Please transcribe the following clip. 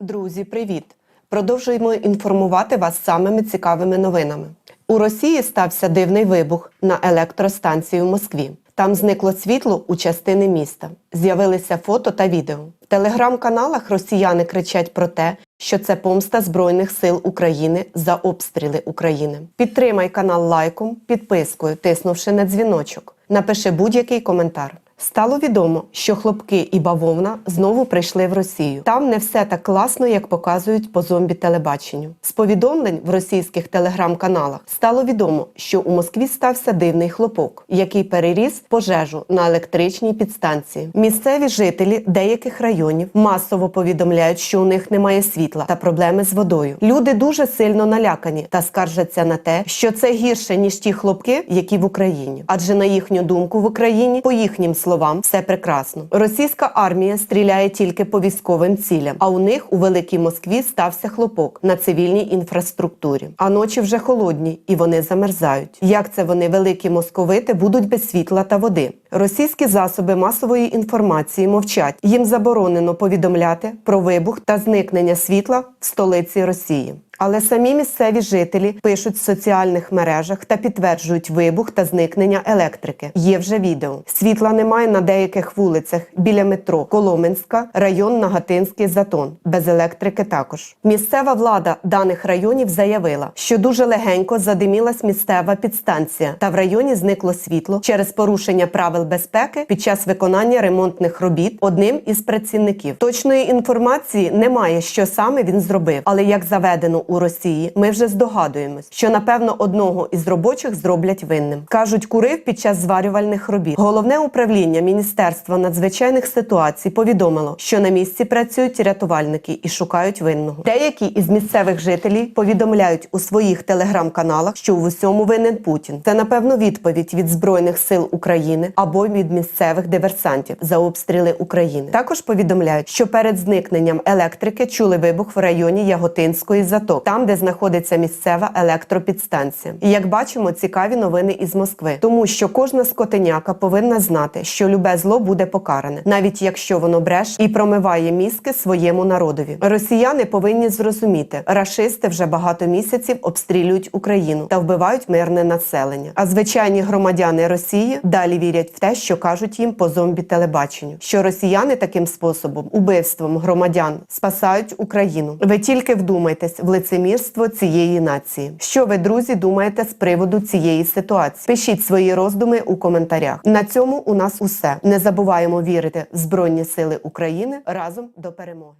Друзі, привіт! Продовжуємо інформувати вас самими цікавими новинами. У Росії стався дивний вибух на електростанції в Москві. Там зникло світло у частини міста. З'явилися фото та відео. В телеграм-каналах росіяни кричать про те, що це помста Збройних сил України за обстріли України. Підтримай канал лайком, підпискою, тиснувши на дзвіночок. Напиши будь-який коментар. Стало відомо, що хлопки і бавовна знову прийшли в Росію. Там не все так класно, як показують по зомбі телебаченню. З повідомлень в російських телеграм-каналах стало відомо, що у Москві стався дивний хлопок, який переріс пожежу на електричній підстанції. Місцеві жителі деяких районів масово повідомляють, що у них немає світла та проблеми з водою. Люди дуже сильно налякані та скаржаться на те, що це гірше ніж ті хлопки, які в Україні. Адже на їхню думку в Україні, по їхнім словам, все прекрасно. Російська армія стріляє тільки по військовим цілям, а у них у Великій Москві стався хлопок на цивільній інфраструктурі. А ночі вже холодні і вони замерзають. Як це вони, великі московити, будуть без світла та води? Російські засоби масової інформації мовчать. Їм заборонено повідомляти про вибух та зникнення світла в столиці Росії. Але самі місцеві жителі пишуть в соціальних мережах та підтверджують вибух та зникнення електрики. Є вже відео. Світла немає на деяких вулицях біля метро Коломенська, район Нагатинський Затон. Без електрики також. Місцева влада даних районів заявила, що дуже легенько задимілась місцева підстанція, та в районі зникло світло через порушення правил безпеки під час виконання ремонтних робіт одним із працівників. Точної інформації немає, що саме він зробив, але як заведено у Росії, ми вже здогадуємось, що напевно одного із робочих зроблять винним. кажуть, курив під час зварювальних робіт. Головне управління Міністерства надзвичайних ситуацій повідомило, що на місці працюють рятувальники і шукають винного. Деякі із місцевих жителів повідомляють у своїх телеграм-каналах, що в усьому винен Путін. Це напевно відповідь від збройних сил України або від місцевих диверсантів за обстріли України. Також повідомляють, що перед зникненням електрики чули вибух в районі Яготинської затоки, там де знаходиться місцева електропідстанція. І як бачимо, цікаві новини із Москви, тому що кожна скотиняка повинна знати, що любе зло буде покаране, навіть якщо воно бреш і промиває мізки своєму народові. Росіяни повинні зрозуміти, рашисти вже багато місяців обстрілюють Україну та вбивають мирне населення. А звичайні громадяни Росії далі вірять в те, що кажуть їм по зомбі телебаченню, що росіяни таким способом, убивством громадян, спасають Україну. Ви тільки вдумайтесь в лицемірство цієї нації. Що ви, друзі, думаєте з приводу цієї ситуації? Пишіть свої роздуми у коментарях. На цьому у нас усе. Не забуваємо вірити в Збройні Сили України разом до перемоги.